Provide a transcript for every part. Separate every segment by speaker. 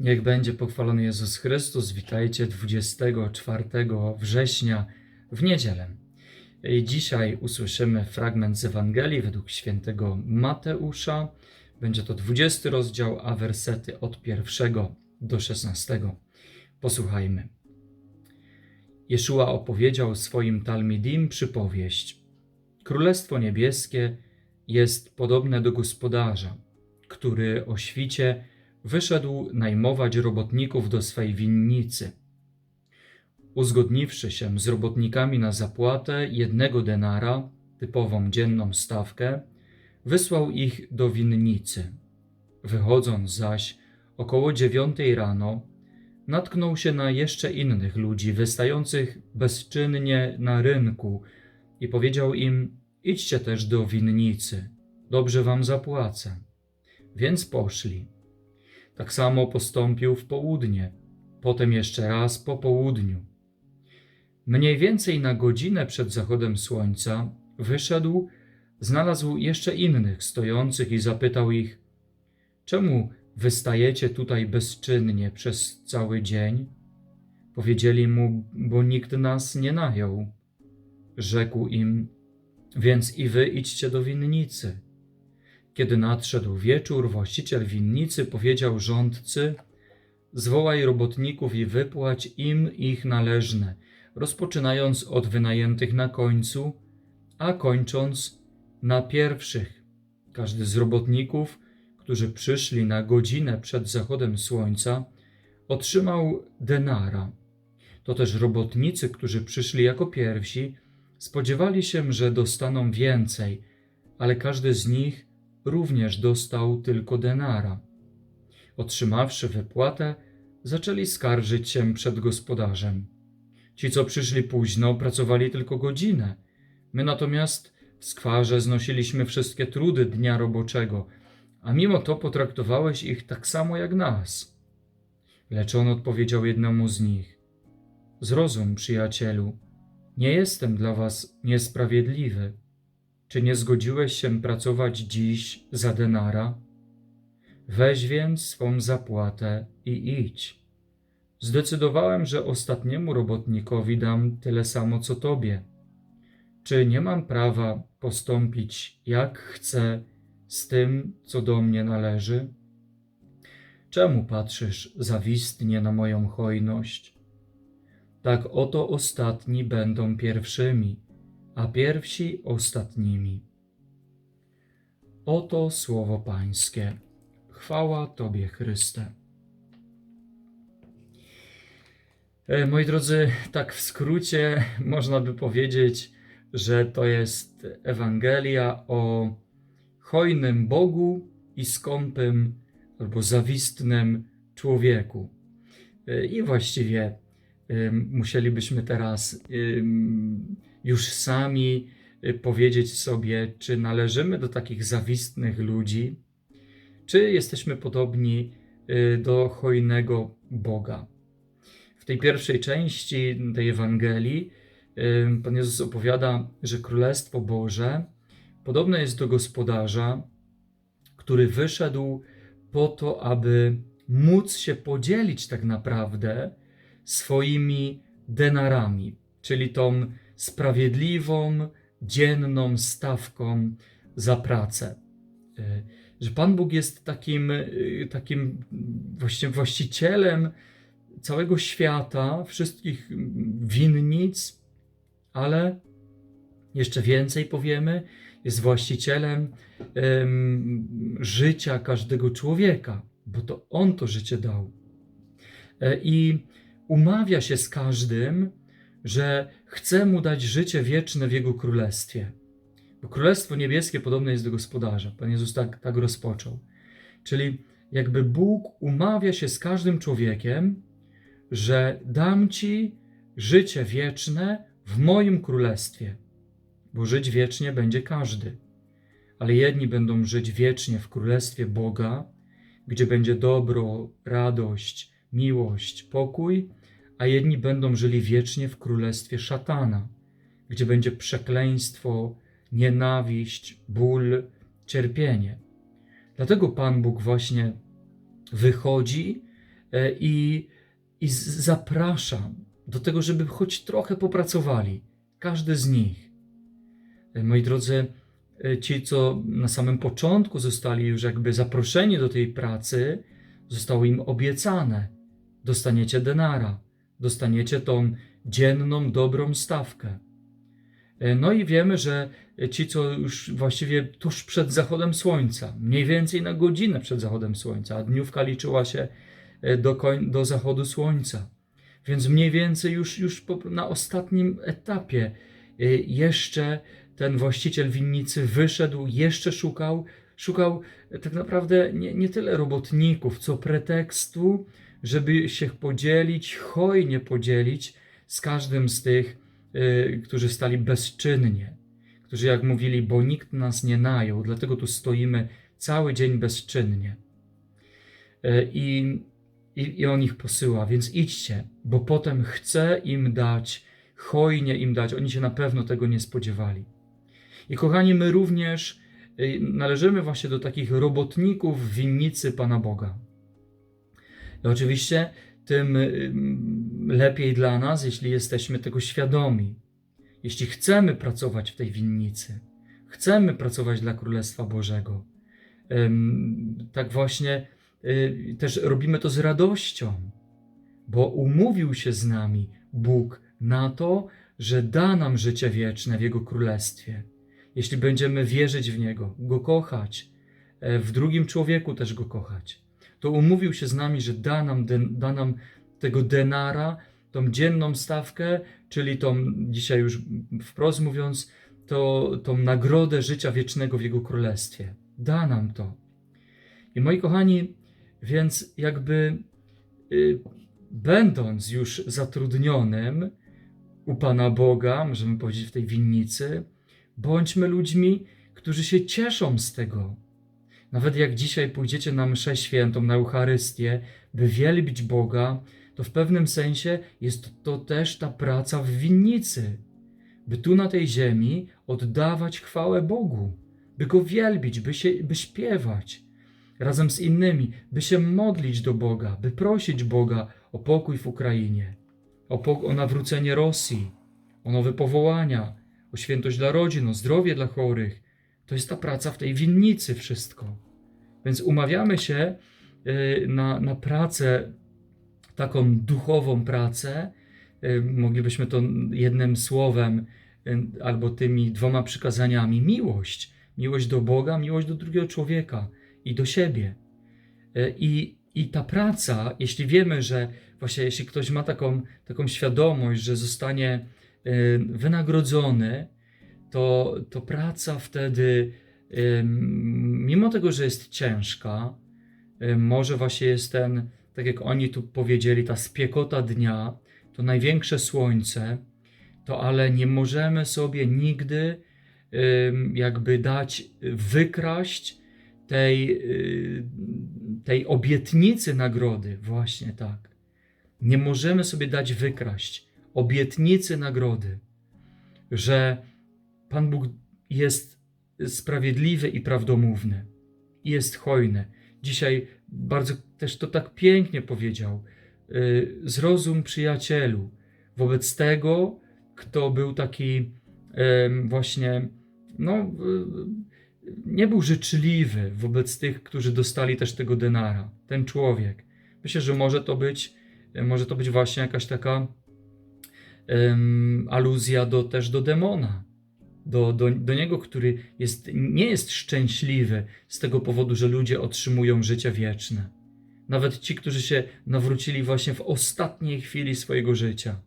Speaker 1: Niech będzie pochwalony Jezus Chrystus. Witajcie 24 września w niedzielę. Dzisiaj usłyszymy fragment z Ewangelii według świętego Mateusza. Będzie to 20 rozdział, a wersety od 1 do 16. Posłuchajmy. Jeszua opowiedział swoim Talmidim przypowieść. Królestwo niebieskie jest podobne do gospodarza, który o świcie wyszedł najmować robotników do swej winnicy. Uzgodniwszy się z robotnikami na zapłatę jednego denara, typową dzienną stawkę, wysłał ich do winnicy. Wychodząc zaś około dziewiątej rano, natknął się na jeszcze innych ludzi wystających bezczynnie na rynku i powiedział im: Idźcie też do winnicy, dobrze wam zapłacę. Więc poszli. Tak samo postąpił w południe, potem jeszcze raz po południu. Mniej więcej na godzinę przed zachodem słońca wyszedł, znalazł jeszcze innych stojących i zapytał ich: Czemu wystajecie tutaj bezczynnie przez cały dzień? Powiedzieli mu, bo nikt nas nie najął. Rzekł im: Więc i wy idźcie do winnicy. Kiedy nadszedł wieczór, właściciel winnicy powiedział rządcy: Zwołaj robotników i wypłać im ich należne, rozpoczynając od wynajętych na końcu, a kończąc na pierwszych. Każdy z robotników, którzy przyszli na godzinę przed zachodem słońca, otrzymał denara. To też robotnicy, którzy przyszli jako pierwsi, spodziewali się, że dostaną więcej, ale każdy z nich również dostał tylko denara. Otrzymawszy wypłatę, zaczęli skarżyć się przed gospodarzem. Ci, co przyszli późno, pracowali tylko godzinę. My natomiast w skwarze znosiliśmy wszystkie trudy dnia roboczego, a mimo to potraktowałeś ich tak samo jak nas. Lecz on odpowiedział jednemu z nich: Zrozum, przyjacielu, nie jestem dla was niesprawiedliwy. Czy nie zgodziłeś się pracować dziś za denara? Weź więc swą zapłatę i idź. Zdecydowałem, że ostatniemu robotnikowi dam tyle samo co tobie. Czy nie mam prawa postąpić jak chcę z tym, co do mnie należy? Czemu patrzysz zawistnie na moją hojność? Tak oto ostatni będą pierwszymi a pierwsi ostatnimi. Oto słowo Pańskie. Chwała Tobie, Chryste. E, Moi drodzy, tak w skrócie można by powiedzieć, że to jest Ewangelia o hojnym Bogu i skąpym albo zawistnym człowieku. E, I właściwie musielibyśmy teraz już sami y, powiedzieć sobie, czy należymy do takich zawistnych ludzi, czy jesteśmy podobni y, do hojnego Boga. W tej pierwszej części tej Ewangelii Pan Jezus opowiada, że Królestwo Boże podobne jest do gospodarza, który wyszedł po to, aby móc się podzielić tak naprawdę swoimi denarami, czyli tą sprawiedliwą, dzienną stawką za pracę. Y, Że Pan Bóg jest takim, y, takim właśnie właścicielem całego świata, wszystkich winnic, ale jeszcze więcej powiemy, jest właścicielem em, życia każdego człowieka, bo to On to życie dał. E, I umawia się z każdym, że chce mu dać życie wieczne w jego królestwie. Bo królestwo niebieskie podobne jest do gospodarza. Pan Jezus tak, tak rozpoczął. Czyli jakby Bóg umawia się z każdym człowiekiem, że dam ci życie wieczne w moim królestwie. Bo żyć wiecznie będzie każdy. Ale jedni będą żyć wiecznie w królestwie Boga, gdzie będzie dobro, radość, miłość, pokój, a jedni będą żyli wiecznie w królestwie szatana, gdzie będzie przekleństwo, nienawiść, ból, cierpienie. Dlatego Pan Bóg właśnie wychodzi e, i, i z- zapraszam do tego, żeby choć trochę popracowali. Każdy z nich. E, Moi drodzy, e, ci, co na samym początku zostali już jakby zaproszeni do tej pracy, zostało im obiecane: dostaniecie denara, dostaniecie tą dzienną, dobrą stawkę. E, No i wiemy, że ci, co już właściwie tuż przed zachodem słońca, mniej więcej na godzinę przed zachodem słońca, a dniówka liczyła się e, do, koń, do zachodu słońca. Więc mniej więcej już, już na ostatnim etapie e, jeszcze ten właściciel winnicy wyszedł, jeszcze szukał, szukał tak naprawdę nie, nie tyle robotników, co pretekstu, żeby się podzielić, hojnie podzielić z każdym z tych, y, którzy stali bezczynnie, którzy jak mówili, bo nikt nas nie najął, dlatego tu stoimy cały dzień bezczynnie. Y, I, i, on ich posyła, więc idźcie, bo potem chcę im dać, hojnie im dać. Oni się na pewno tego nie spodziewali. I kochani, my również y, należymy właśnie do takich robotników winnicy Pana Boga. I oczywiście tym y, lepiej dla nas, jeśli jesteśmy tego świadomi. Jeśli chcemy pracować w tej winnicy, chcemy pracować dla Królestwa Bożego. Tak właśnie y, też robimy to z radością, bo umówił się z nami Bóg na to, że da nam życie wieczne w Jego Królestwie. Jeśli będziemy wierzyć w Niego, Go kochać, e, w drugim człowieku też Go kochać, to umówił się z nami, że da nam, den, da nam tego denara, tą dzienną stawkę, czyli tą, dzisiaj już wprost mówiąc, to, tą nagrodę życia wiecznego w Jego Królestwie. Da nam to. I moi kochani, więc jakby y, będąc już zatrudnionym u Pana Boga, możemy powiedzieć w tej winnicy, bądźmy ludźmi, którzy się cieszą z tego. Nawet jak dzisiaj pójdziecie na mszę świętą, na Eucharystię, by wielbić Boga, to w pewnym sensie jest to też ta praca w winnicy, by tu na tej ziemi oddawać chwałę Bogu, by Go wielbić, by, się, by śpiewać razem z innymi, by się modlić do Boga, by prosić Boga o pokój w Ukrainie, o, po, o nawrócenie Rosji, o nowe powołania, o świętość dla rodzin, o zdrowie dla chorych. To jest ta praca w tej winnicy wszystko. Więc umawiamy się y, na, na pracę, taką duchową pracę. Y, Moglibyśmy to jednym słowem y, albo tymi dwoma przykazaniami miłość. Miłość do Boga, miłość do drugiego człowieka i do siebie. I, i ta praca, jeśli wiemy, że właśnie jeśli ktoś ma taką, taką świadomość, że zostanie wynagrodzony, to, to praca wtedy, mimo tego, że jest ciężka, może właśnie jest ten, tak jak oni tu powiedzieli, ta spiekota dnia, to największe słońce, to ale nie możemy sobie nigdy jakby dać, wykraść tej, y, tej obietnicy nagrody, właśnie tak. Nie możemy sobie dać wykraść obietnicy nagrody, że Pan Bóg jest sprawiedliwy i prawdomówny, jest hojny. Dzisiaj bardzo też to tak pięknie powiedział. y, Zrozum, przyjacielu, wobec tego, kto był taki właśnie, no, y, nie był życzliwy wobec tych, którzy dostali też tego denara, ten człowiek. Myślę, że może to być, może to być właśnie jakaś taka em, aluzja do, też do demona, do, do, do niego, który jest, nie jest szczęśliwy z tego powodu, że ludzie otrzymują życie wieczne. Nawet ci, którzy się nawrócili właśnie w ostatniej chwili swojego życia.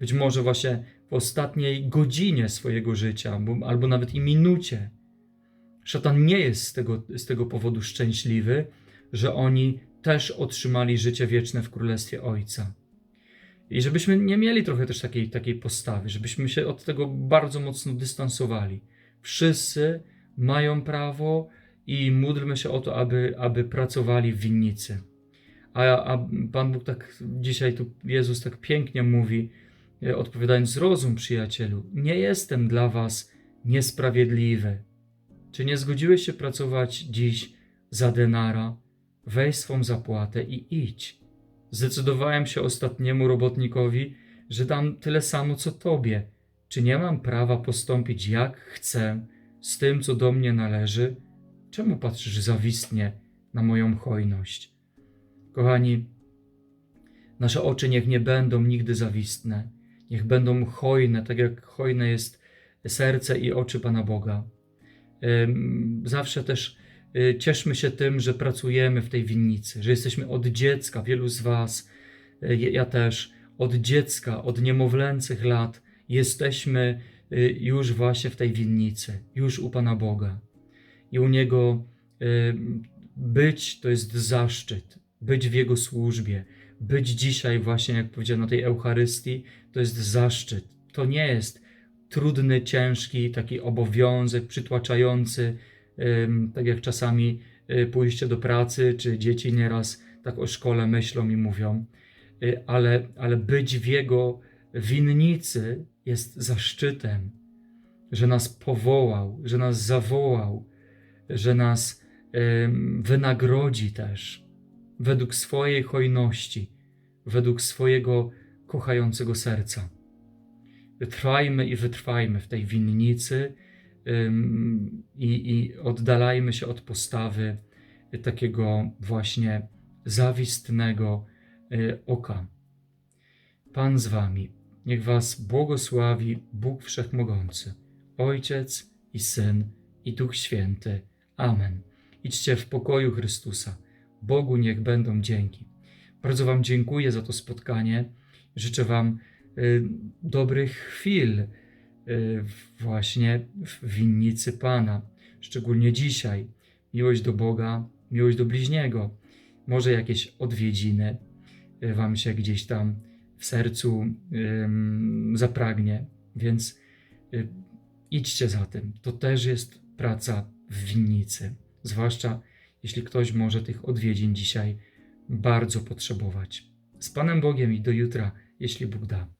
Speaker 1: Być może właśnie w ostatniej godzinie swojego życia, albo, albo nawet i minucie. Szatan nie jest z tego, z tego powodu szczęśliwy, że oni też otrzymali życie wieczne w Królestwie Ojca. I żebyśmy nie mieli trochę też takiej, takiej postawy, żebyśmy się od tego bardzo mocno dystansowali. Wszyscy mają prawo i módlmy się o to, aby, aby pracowali w winnicy. A, a Pan Bóg tak dzisiaj tu, Jezus tak pięknie mówi, e, odpowiadając, zrozum przyjacielu, nie jestem dla was niesprawiedliwy. Czy nie zgodziłeś się pracować dziś za denara? Weź swą zapłatę i idź. Zdecydowałem się ostatniemu robotnikowi, że dam tyle samo co tobie. Czy nie mam prawa postąpić jak chcę z tym, co do mnie należy? Czemu patrzysz zawistnie na moją hojność? Kochani, nasze oczy niech nie będą nigdy zawistne, niech będą hojne, tak jak hojne jest serce i oczy Pana Boga. Zawsze też cieszmy się tym, że pracujemy w tej winnicy, że jesteśmy od dziecka, wielu z Was, y, ja też, od dziecka, od niemowlęcych lat jesteśmy y, już właśnie w tej winnicy, już u Pana Boga. I u Niego y, być to jest zaszczyt, być w Jego służbie, być dzisiaj właśnie, jak powiedziałem, na tej Eucharystii, to jest zaszczyt. To nie jest trudny, ciężki taki obowiązek, przytłaczający, tak jak czasami y, pójście do pracy, czy dzieci nieraz tak o szkole myślą i mówią, Y, ale, ale być w Jego winnicy jest zaszczytem, że nas powołał, że nas zawołał, że nas wynagrodzi też według swojej hojności, według swojego kochającego serca. Trwajmy i wytrwajmy w tej winnicy i, i oddalajmy się od postawy takiego właśnie zawistnego y, oka. Pan z wami, niech was błogosławi Bóg Wszechmogący, Ojciec i Syn i Duch Święty. Amen. Idźcie w pokoju Chrystusa. Bogu niech będą dzięki. Bardzo Wam dziękuję za to spotkanie. Życzę Wam y, dobrych chwil właśnie w winnicy Pana, szczególnie dzisiaj. Miłość do Boga, miłość do bliźniego. Może jakieś odwiedziny y, Wam się gdzieś tam w sercu zapragnie, więc y, idźcie za tym. To też jest praca w winnicy, zwłaszcza jeśli ktoś może tych odwiedzin dzisiaj bardzo potrzebować. Z Panem Bogiem i do jutra, jeśli Bóg da.